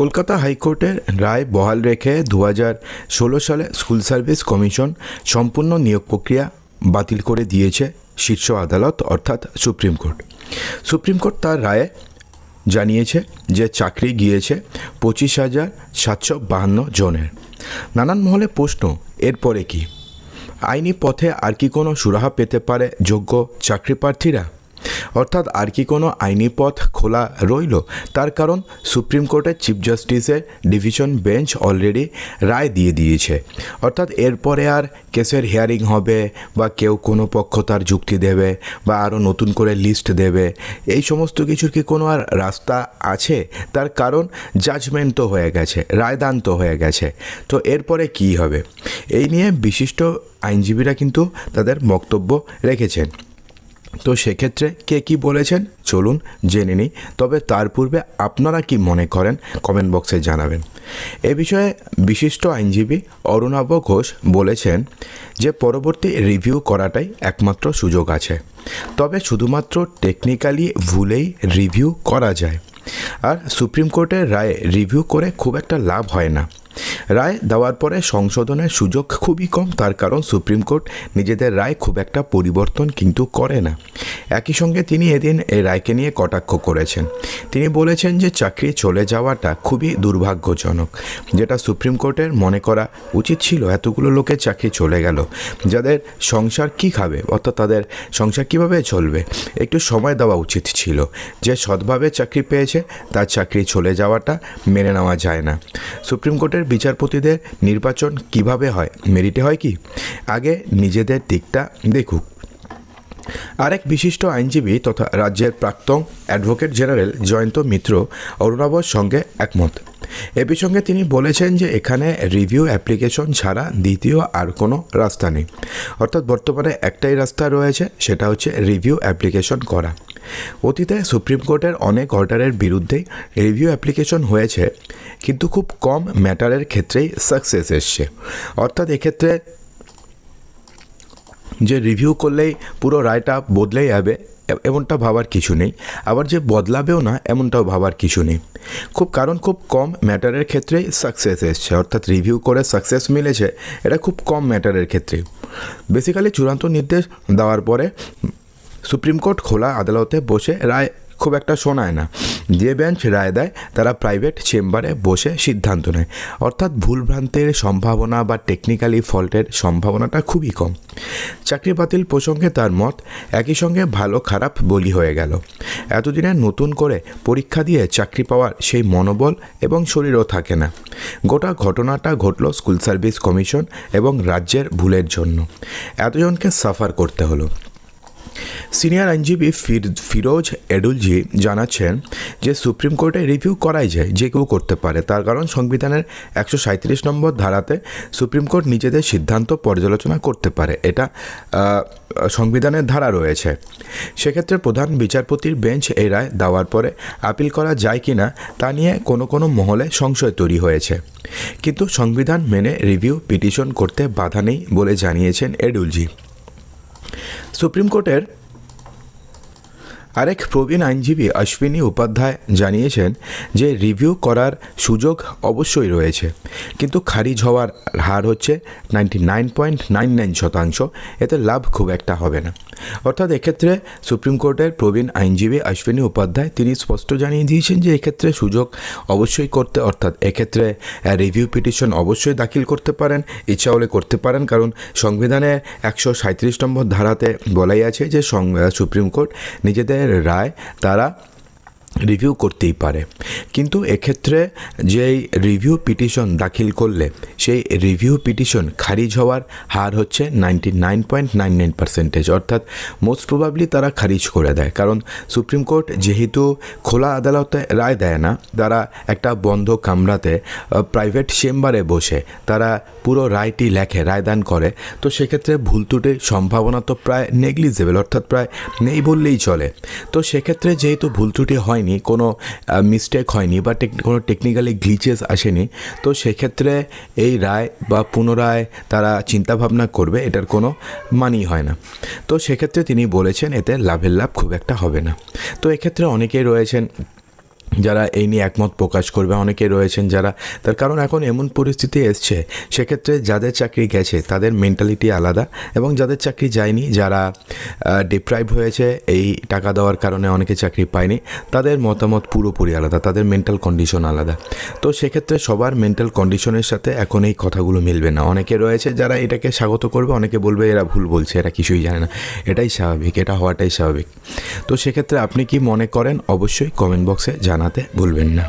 কলকাতা হাইকোর্টের রায় বহাল রেখে দু সালে স্কুল সার্ভিস কমিশন সম্পূর্ণ নিয়োগ প্রক্রিয়া বাতিল করে দিয়েছে শীর্ষ আদালত, অর্থাৎ সুপ্রিম কোর্ট। সুপ্রিম কোর্ট তার রায়ে জানিয়েছে যে চাকরি গিয়েছে পঁচিশ হাজার সাতশো বাহান্ন জনের। নানান মহলে প্রশ্ন, এরপরে কি? আইনি পথে আর কি কোনো সুরাহা পেতে পারে যোগ্য চাকরি প্রার্থীরা অর্থাৎ আর কি কোনো আইনি পথ খোলা রইল? তার কারণ সুপ্রিম কোর্টের চিফ জাস্টিসের ডিভিশন বেঞ্চ অলরেডি রায় দিয়ে দিয়েছে। অর্থাৎ এরপরে আর কেসের হিয়ারিং হবে বা কেউ কোনো পক্ষ তার যুক্তি দেবে বা আরও নতুন করে লিস্ট দেবে, এই সমস্ত কিছুর কি কোনো আর রাস্তা আছে? তার কারণ জাজমেন্ট তো হয়ে গেছে রায়দান তো হয়ে গেছে। তো এরপরে কি হবে? এই নিয়ে বিশিষ্ট আইনজীবীরা কিন্তু তাদের বক্তব্য রেখেছেন। তো সেক্ষেত্রে কে কি বলেছেন? চলুন জেনে নিই। তবে তার পূর্বে আপনারা কি মনে করেন? কমেন্ট বক্সে জানাবেন। এ বিষয়ে বিশিষ্ট আইনজীবী অরুণাভ ঘোষ বলেছেন যে, পরবর্তী রিভিউ করাটাই একমাত্র সুযোগ আছে। তবে শুধুমাত্র টেকনিক্যালি ভুলেই রিভিউ করা যায়। আর সুপ্রিম কোর্টের রায়ে রিভিউ করে খুব একটা লাভ হয় না। রায় দেওয়ার পরে সংশোধনের সুযোগ খুবই কম, তার কারণ সুপ্রিম কোর্ট নিজেদের রায় খুব একটা পরিবর্তন কিন্তু করে না। একই সঙ্গে তিনি এদিন এই রায়কে নিয়ে কটাক্ষ করেছেন। তিনি বলেছেন যে চাকরি চলে যাওয়াটা খুবই দুর্ভাগ্যজনক, যেটা সুপ্রিম কোর্টের মনে করা উচিত ছিল এতগুলো লোকের চাকরি চলে গেল, যাদের সংসার কি খাবে, অর্থাৎ তাদের সংসার কীভাবে চলবে, একটু সময় দেওয়া উচিত ছিল। যে সৎভাবে চাকরি পেয়েছে, তার চাকরি চলে যাওয়াটা মেনে নেওয়া যায় না। সুপ্রিম কোর্টের বিচারপতিদের নির্বাচন কীভাবে হয়, মেরিটে হয় কি? আগে নিজেদের দিকটা দেখুক। আরেক বিশিষ্ট আইনজীবী তথা রাজ্যের প্রাক্তন অ্যাডভোকেট জেনারেল জয়ন্ত মিত্র অরুণাবর সঙ্গে একমত। এ প্রসঙ্গে তিনি বলেছেন যে এখানে রিভিউ অ্যাপ্লিকেশন ছাড়া দ্বিতীয় আর কোনো রাস্তা নেই। অর্থাৎ বর্তমানে একটাই রাস্তা রয়েছে, সেটা হচ্ছে রিভিউ অ্যাপ্লিকেশন করা। অতীতে সুপ্রিম কোর্টের অনেক অর্ডারের বিরুদ্ধে রিভিউ অ্যাপ্লিকেশন হয়েছে, কিন্তু খুব কম ম্যাটারের ক্ষেত্রেই সাকসেস এসছে। অর্থাৎ এক্ষেত্রে যে রিভিউ করলেই পুরো রায়টা বদলে যাবে, এমনটা ভাবার কিছু নেই। আবার যে বদলাবেও না, এমনটাও ভাবার কিছু নেই। খুব কারণ খুব কম ম্যাটারের ক্ষেত্রেই সাকসেস এসছে, অর্থাৎ রিভিউ করে সাকসেস মিলেছে, এটা খুব কম ম্যাটারের ক্ষেত্রে। বেসিক্যালি চূড়ান্ত নির্দেশ দেওয়ার পরে, সুপ্রিম কোর্ট খোলা আদালতে বসে রায় খুব একটা শোনায় না। যে বেঞ্চ রায় দেয়, তারা প্রাইভেট চেম্বারে বসে সিদ্ধান্ত নেয়। অর্থাৎ ভুলভ্রান্তের সম্ভাবনা বা টেকনিক্যালি ফল্টের সম্ভাবনাটা খুবই কম। চাকরি বাতিল প্রসঙ্গে তার মত, একই সঙ্গে ভালো খারাপ বলি হয়ে গেল। এতদিনে নতুন করে পরীক্ষা দিয়ে চাকরি পাওয়ার সেই মনোবল এবং শরীরও থাকে না। গোটা ঘটনাটা ঘটল স্কুল সার্ভিস কমিশন এবং রাজ্যের ভুলের জন্য। এতজনকে সাফার করতে হলো। সিনিয়র আইনজীবী ফির, ফিরোজ এডুলজি জানাচ্ছেন যে সুপ্রিম কোর্টে রিভিউ করাই যায়, যে কেউ করতে পারে। তার কারণ সংবিধানের একশো সাঁত্রিশ নম্বর ধারাতে সুপ্রিম কোর্ট নিজেদের সিদ্ধান্ত পর্যালোচনা করতে পারে। এটা সংবিধানের ধারা রয়েছে। সেক্ষেত্রে প্রধান বিচারপতির বেঞ্চ এই রায় দেওয়ার পরে আপিল করা যায় কি না তা নিয়ে কোনো কোনো মহলে সংশয় তৈরি হয়েছে। কিন্তু সংবিধান মেনে রিভিউ, পিটিশন করতে বাধা নেই বলে জানিয়েছেন এডুলজি। সুপ্রিম কোর্টের আরেক প্রবীণ আইনজীবী অশ্বিনী উপাধ্যায় জানিয়েছেন যে রিভিউ করার সুযোগ অবশ্যই রয়েছে, কিন্তু খারিজ হওয়ার হার হচ্ছে ninety nine point nine nine শতাংশ। এতে লাভ খুব একটা হবে না। অর্থাৎ এক্ষেত্রে সুপ্রিম কোর্টের প্রবীণ আইনজীবী অশ্বিনী উপাধ্যায় তিনি স্পষ্ট জানিয়ে দিয়েছেন যে এক্ষেত্রে সুযোগ অবশ্যই করতে, অর্থাৎ এক্ষেত্রে রিভিউ পিটিশন অবশ্যই দাখিল করতে পারেন, ইচ্ছা হলে করতে পারেন, কারণ সংবিধানের একশো সাঁত্রিশ নম্বর ধারাতে বলাই আছে যে সুপ্রিম কোর্ট নিজেদের রায় তারা রিভিউ করতেই পারে। কিন্তু এক্ষেত্রে যেই রিভিউ পিটিশন দাখিল করলে, সেই রিভিউ পিটিশন খারিজ হওয়ার হার হচ্ছে ninety nine point nine nine percentage অর্থাৎ মোস্ট প্রবাবলি তারা খারিজ করে দেয়। কারণ সুপ্রিম কোর্ট যেহেতু খোলা আদালতে রায় দেয় না, তারা একটা বন্ধ কামরাতে প্রাইভেট চেম্বারে বসে তারা পুরো রায়টি লেখে, রায়দান করে। তো সেক্ষেত্রে ভুল ত্রুটির সম্ভাবনা তো প্রায় নেগলিজেবল অর্থাৎ প্রায় নেই বললেই চলে। তো সেক্ষেত্রে যেহেতু ভুল ত্রুটি হয়নি কোনো মিস্টেক হয়নি বা কোনো টেকনিক্যালি গ্লিচেস আসেনি, তো সেক্ষেত্রে এই রায় বা পুনরায় তারা চিন্তাভাবনা করবে, এটার কোনো মানি হয় না। তো সেক্ষেত্রে তিনি বলেছেন, এতে লাভের লাভ খুব একটা হবে না। তো এক্ষেত্রে অনেকেই রয়েছেন যারা এই নিয়ে একমত প্রকাশ করবে, অনেকে রয়েছেন যারা তার কারণ এখন এমন পরিস্থিতি এসছে, সেক্ষেত্রে যাদের চাকরি গেছে তাদের মেন্টালিটি আলাদা এবং যাদের চাকরি যায়নি, যারা ডিপ্রাইভ হয়েছে, এই টাকা দেওয়ার কারণে অনেকে চাকরি পায়নি, তাদের মতামত পুরোপুরি আলাদা, তাদের মেন্টাল কন্ডিশন আলাদা। তো সেক্ষেত্রে সবার মেন্টাল কন্ডিশনের সাথে এখন এই কথাগুলো মিলবে না। অনেকে রয়েছে যারা এটাকে স্বাগত করবে, অনেকে বলবে এরা ভুল বলছে, এরা কিছুই জানে না। এটাই স্বাভাবিক, এটা হওয়াটাই স্বাভাবিক। তো সেক্ষেত্রে আপনি কি মনে করেন? অবশ্যই কমেন্ট বক্সে জানাতে ভুলবেন না।